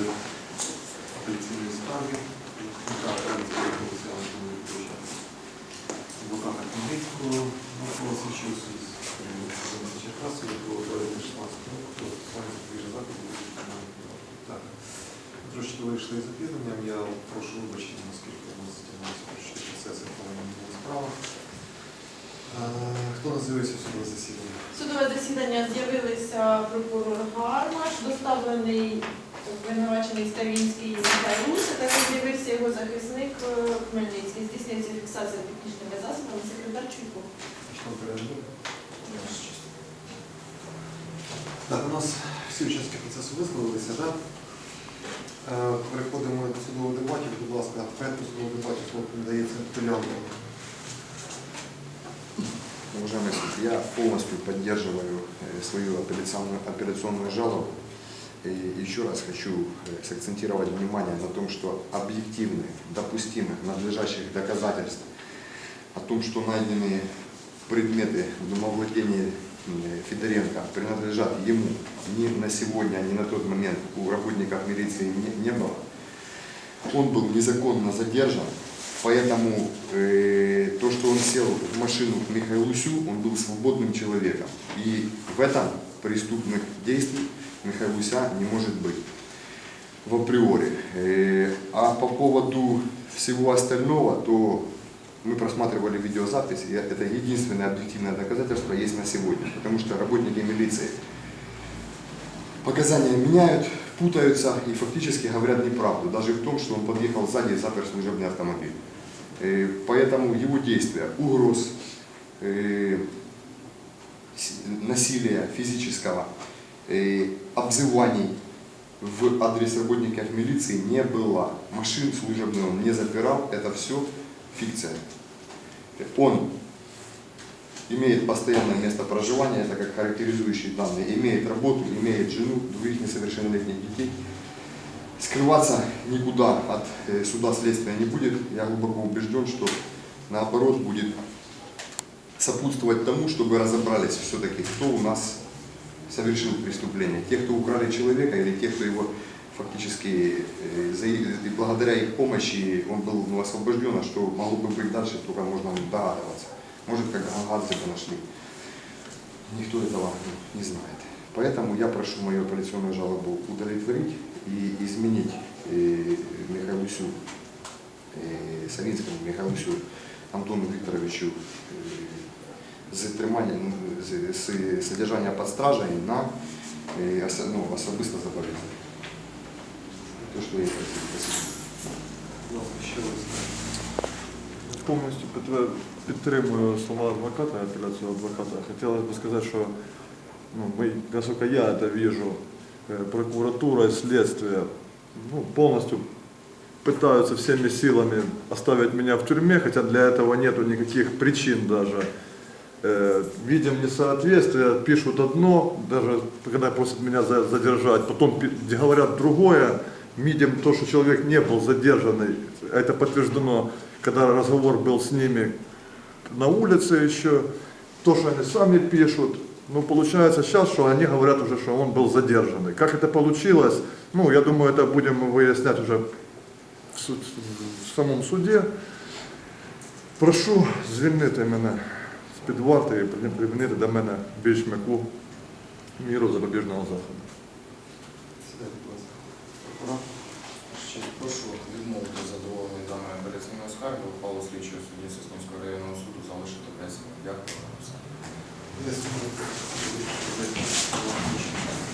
розгляд апеляційної Київщині. Адвоката Хмельницького Січус із Києва Черкасу, якого проведено 16 року, про застосування запобіжного заходу. Так. Трошки вийшли з об'єднанням. Я прошу вибачення, наскільки у нас затягнувся трошки процес, якого не було справа. Е, Хто нас з'явився в судове засідання? Судове засідання з'явилися прокурор Гармаш, доставлений обвинувачений Ставінський Михайло Рус, а також з'явився його захисник е, Хмельницький. Здійснюється фіксація технічними засобами, секретар Чуйко. Так, у нас всі учасники процесу висловилися, так? Е, Переходимо до судового дебатів. Будь ласка, порядку судового дебатів слово передається Пилянку. Уважаемый суд, я полностью поддерживаю э, свою апелляционную, апелляционную жалобу. И еще раз хочу э, сакцентировать внимание на том, что объективных, допустимых, надлежащих доказательств о том, что найденные предметы в домовладении Федоренко принадлежат ему ни на сегодня, ни на тот момент у работников милиции не, не было. Он был незаконно задержан, поэтому э, то, что он сел в машину к Михаилусю, он был свободным человеком. И в этом преступных действий Михаилуся не может быть в априори. Э, а по поводу всего остального, то мы просматривали видеозапись, и это единственное объективное доказательство есть на сегодня, потому что работники милиции показания меняют, путаются и фактически говорят неправду, даже в том, что он подъехал сзади и запер служебный автомобиль. Э, Поэтому его действия, угроз, э, насилия физического, обзываний в адрес работников милиции не было. Машин служебных он не запирал, это все фикция. Он имеет постоянное место проживания, это как характеризующие данные, имеет работу, имеет жену, двоих несовершеннолетних детей. Скрываться никуда от э, суда следствия не будет. Я глубоко убежден, что наоборот будет сопутствовать тому, чтобы разобрались все-таки, кто у нас совершил преступление. Те, кто украли человека или те, кто его фактически э, благодаря их помощи он был ну, освобожден, а что могло бы быть дальше, только можно догадываться. Может, как бы нашли. Никто этого не знает. Поэтому я прошу мою апелляционную жалобу удовлетворить и изменить э, Михайлусю, э, Савинскому Михайлусю Антону Викторовичу э, затримання, ну, з- з- содержання під стражею на е, ос- ну, особисто зобов'язання. То, що я і просив. Спасибо. Будь ласка, ще раз. Повністю підтвер- підтримую слова адвоката, апелляцию адвоката. Хотелось бы сказать, что ну, мы, насколько я это вижу, э, прокуратура и следствие ну, полностью пытаются всеми силами оставить меня в тюрьме, хотя для этого нету никаких причин даже. Э, Видим несоответствие, пишут одно, даже когда просят меня за- задержать, потом говорят другое, видим то, что человек не был задержанный, это подтверждено, когда разговор был с ними на улице еще, то, что они сами пишут, ну, получается сейчас, что они говорят уже, что он был задержанный. Как это получилось, ну, я думаю, это будем выяснять уже в, суд- в самом суде. Прошу звільнити мене з-під варти і при- примінити до мене більш м'яку міру запобіжного заходу. Ще прошу відмовити задоволений даною апеляційною скарги ухвалу слідчого судді Соснівського районного суду залишити без. Дякую. Суд.